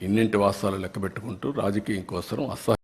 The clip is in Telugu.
ఇన్నింటి వాస్తవాలు లెక్క పెట్టుకుంటూ రాజకీయం కోసం అసహ్యం